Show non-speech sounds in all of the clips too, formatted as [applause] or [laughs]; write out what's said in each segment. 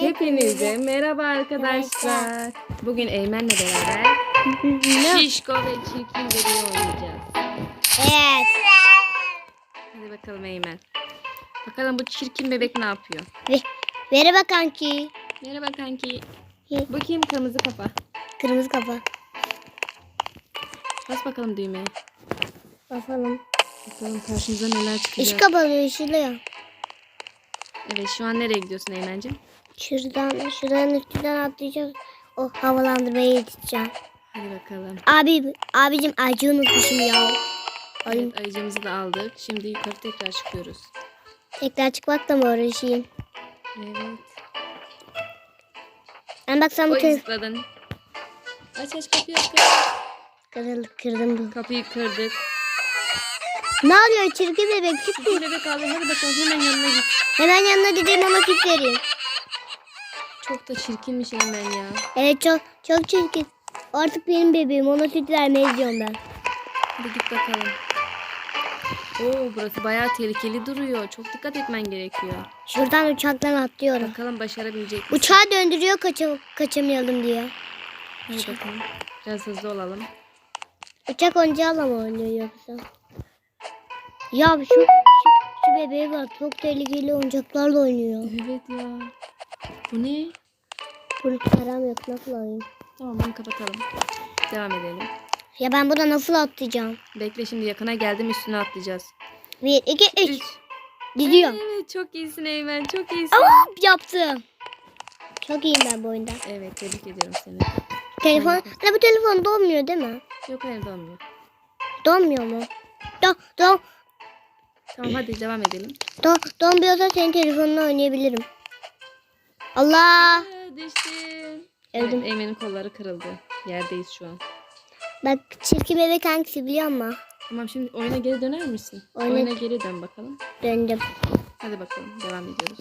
Hepinize merhaba arkadaşlar. Bugün Eymen'le beraber [laughs] Şişko ve Çirkin Bebeği oynayacağız. Evet. Hadi bakalım Eymen. Bakalım bu çirkin bebek ne yapıyor? Ve, merhaba kanki. Merhaba kanki. Ye- Bakayım kırmızı kafa. Kırmızı kafa. Bas bakalım düğmeye. Bakalım. Bakalım karşımıza neler çıkacak. İş kapalı ışılıyor. Evet şu an nereye gidiyorsun Eymen'cim? Şuradan, şuradan üstünden atlayacağız. O havalandırmaya yetişeceğim. Hadi bakalım. Abi, abicim acı unutmuşum ya. Evet ayıcımızı da aldık. Şimdi yukarı tekrar çıkıyoruz. tekrar çıkmakla mı uğraşayım? Evet. Ben baksam bu Oy tez zıpladın. Aç aç kapıyı aç kapıyı. kırıldı, kırdım bu. Kapıyı kırdık. Ne oluyor çirkin bebek? Bir bebek aldı. Hadi bakalım hemen yanına git. Hemen yanına gideyim ona fit vereyim. Çok da çirkinmiş Eymen ya. Evet çok çok çirkin. Artık benim bebeğim ona süt vermeyi diyorum ben. Hadi git bakalım. Oo burası bayağı tehlikeli duruyor. Çok dikkat etmen gerekiyor. Şuradan uçaktan atlıyorum. Bakalım başarabilecek misin? Uçağı döndürüyor kaçam kaçamayalım diye. Hadi bakalım. Biraz hızlı olalım. Uçak oyuncağıyla mı oynuyor yoksa? Ya şu, şu, şu bebeğe bak çok tehlikeli oyuncaklarla oynuyor. Evet ya. Bu ne? Bunu param yok nasıl alayım? Tamam bunu kapatalım. Devam edelim. Ya ben burada nasıl atlayacağım? Bekle şimdi yakına geldim üstüne atlayacağız. Bir, iki, üç. Üç. Gidiyor. Evet çok iyisin Eymen. Çok iyisin. Hop yaptım. Çok iyiyim ben bu oyunda. Evet tebrik ediyorum seni. Telefon, Aynen. ne bu telefon donmuyor değil mi? Yok hayır olmuyor. Donmuyor mu? Don, don, Tamam hadi devam edelim. don, donmuyorsa senin telefonla oynayabilirim. Allah. Aa, düştün. Öldüm. Evet, Eymen'in kolları kırıldı. Yerdeyiz şu an. Bak çirkin bebek hangisi biliyor musun? Tamam şimdi oyuna geri döner misin? Oyuna- Oyuna geri dön bakalım. Döndüm. Hadi bakalım devam ediyoruz.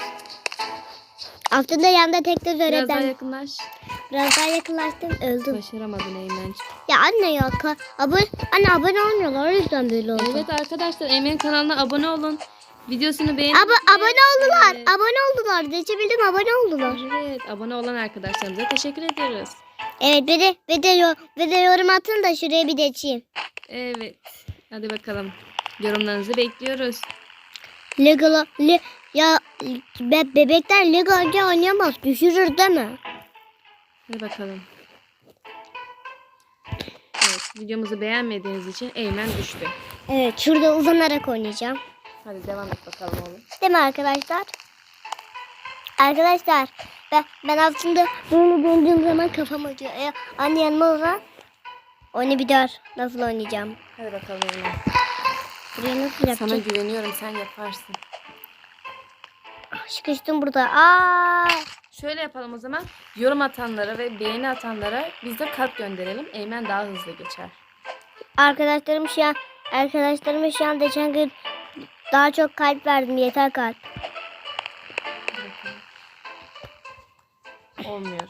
Aslında yanında tek de Biraz daha yakınlaş. Biraz daha yakınlaştım öldüm. Başaramadın Eymen. Ya anne ya abone, anne abone olmuyorlar o yüzden böyle oldu. Evet arkadaşlar Eymen kanalına abone olun. Videosunu beğenin. Abo- abone oldular. Evet. Abone oldular. Geçebildim abone oldular. Evet abone olan arkadaşlarımıza teşekkür ediyoruz. Evet bir de, bir de, yo- bir de yorum atın da şuraya bir geçeyim. Evet. Hadi bakalım. Yorumlarınızı bekliyoruz. Lego le, ya be, bebekler Lego oynayamaz. Düşürür değil mi? Hadi bakalım. Evet videomuzu beğenmediğiniz için Eymen düştü. Evet şurada uzanarak oynayacağım. Hadi devam et bakalım oğlum. Değil mi arkadaşlar? Arkadaşlar ben, ben aslında böyle döndüğüm zaman kafam acıyor. E, anne yanıma uzan. Oyunu bir dör. Nasıl oynayacağım? Hadi bakalım Eymen. Buraya nasıl Sana yapacağım? güveniyorum sen yaparsın. Ah, Sıkıştım burada. Aa! Şöyle yapalım o zaman. Yorum atanlara ve beğeni atanlara biz de kalp gönderelim. Eymen daha hızlı geçer. Arkadaşlarım şu an arkadaşlarıma şu an geçen gün daha çok kalp verdim. Yeter kalp. Olmuyor.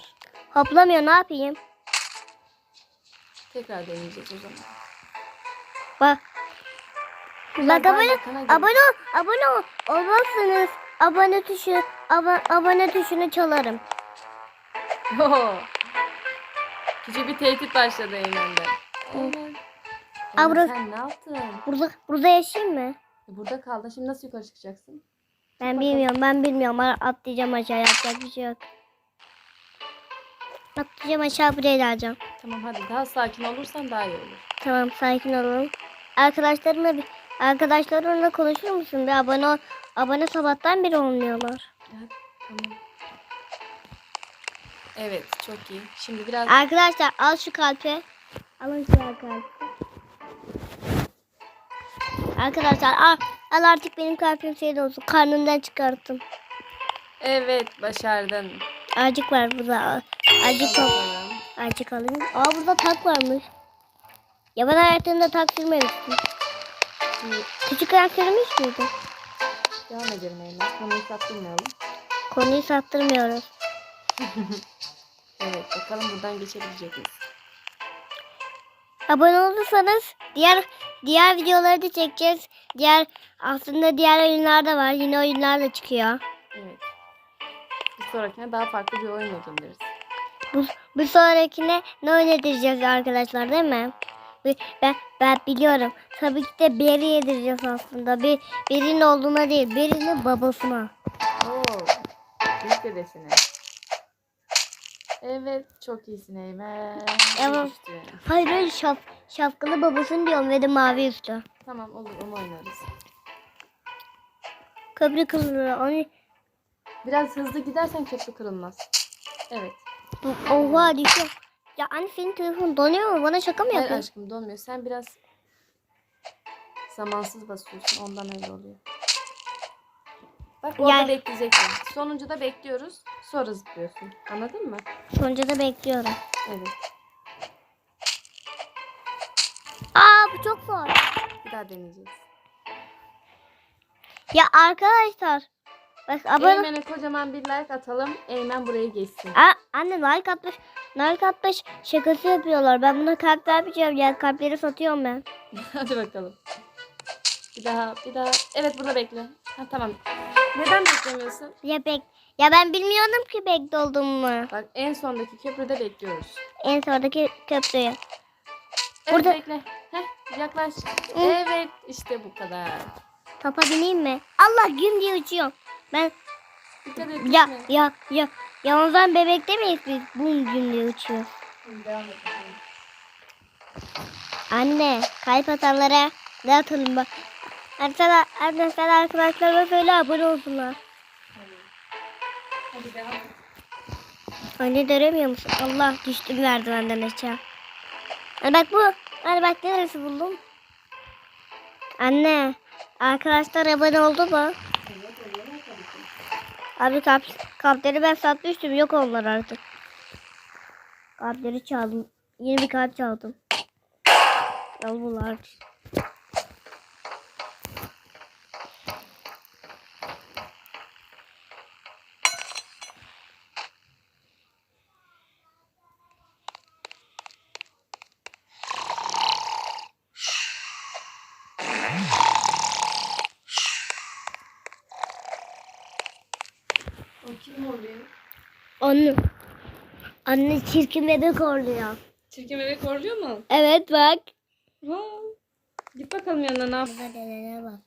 Hoplamıyor ne yapayım? Tekrar deneyeceğiz o zaman. Bak. Bak abone, abone ol, abone ol. Olmazsanız abone tuşu, abo- abone tuşunu çalarım. Küçük bir tehdit başladı. Aa, Eymen burası- sen ne yaptın? Burada burada yaşayayım mı? E, Burada kaldın. Şimdi nasıl yukarı çıkacaksın? Ben bilmiyorum, ben bilmiyorum. Atlayacağım aşağı, yapacak bir şey yok. Atlayacağım aşağı buraya geleceğim. Tamam hadi daha sakin olursan daha iyi olur. Tamam, sakin olalım. Arkadaşlarımla bir arkadaşlarımla konuşur musun? Bir abone. Abone sabahtan beri olmuyorlar. Ya, tamam. Evet çok iyi. Şimdi biraz Arkadaşlar al şu kalpi. Alın şu kalpi. Arkadaşlar al, al artık benim kalbim şey olsun. Karnımdan çıkarttım. evet başardın. Acık var burada. Acık al. Acık alayım. Aa burada tak varmış. Ya ben hayatımda tak sürmemiştim. Şimdi Küçükken sürmüş müydün? devam edelim Eymen. Konuyu saptırmayalım. Konuyu sattırmıyoruz. [laughs] Evet bakalım buradan geçebilecek miyiz? Abone olursanız diğer diğer videoları da çekeceğiz. Diğer aslında diğer oyunlar da var. Yine oyunlar da çıkıyor. Evet. sonrakine daha farklı bir oyun ediniriz. Bu, bu sonrakine ne oynatacağız arkadaşlar değil mi? Bir- Ben, ben biliyorum. Tabii ki de Beri yedireceğiz aslında. Bir, birinin olduğuna değil, birinin babasına. Oo. Büyük dedesine. Evet çok iyisin Eymen. Evet. Hayır hayır şaf, şapkalı babasını diyorum ve de mavi üstü. Tamam olur onu oynarız. Köprü kırılıyor. Onu, Biraz hızlı gidersen köprü kırılmaz. Evet. oha düşüyor. Ya anne senin telefon donuyor mu? Bana şaka mı Hayır yapıyorsun? aşkım donmuyor. Sen biraz zamansız basıyorsun. Ondan öyle oluyor. Bak orada Yani- bekleyeceksin. Sonuncu da bekliyoruz. Sonra zıplıyorsun. Anladın mı? Sonuca da bekliyorum. Evet. Aa bu çok zor. Bir daha deneyeceğiz. Ya arkadaşlar. Bak abone... Eymen'e kocaman bir like atalım. Eymen buraya geçsin. Aa, anne like atmış. Like atmış şakası yapıyorlar. Ben buna kalp vermeyeceğim. Ya kalpleri satıyorum ben. [laughs] Hadi bakalım. Bir daha, bir daha. Evet burada bekle. Ha, tamam. Neden beklemiyorsun? Ya bek ya ben bilmiyordum ki bekle olduğumu. Bak en sondaki köprüde bekliyoruz. En sondaki köprüyü. Evet Burada- bekle. Heh, yaklaş. Evet işte bu kadar. Topa bineyim mi? Allah güm diye uçuyor. Ben Dikkat et. ya düşme. ya ya yalnızdan bebek demeyiz biz. Bum güm diye uçuyor. Anne kalp atanlara ne atalım bak. Arkadaşlar, arkadaşlar arkadaşlarıma söyle abone olsunlar. Hadi devam. Anne göremiyor musun? Allah düştüm merdivenden aşağı. Hadi bak bu. Hadi bak neresi buldum. Anne. Arkadaşlar abone oldu mu? Abi kap, kalpleri ben satmıştım. Yok onlar artık. Kalpleri çaldım. Yeni bir kalp çaldım. Al bunlar. O kim oluyor? Anne. Anne çirkin bebek oluyor. Çirkin bebek horluyor mu? Evet bak. Wow. Git bakalım yanına ne yap- bak.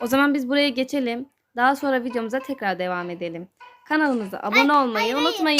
O zaman biz buraya geçelim. Daha sonra videomuza tekrar devam edelim. Kanalımıza abone olmayı unutmayın.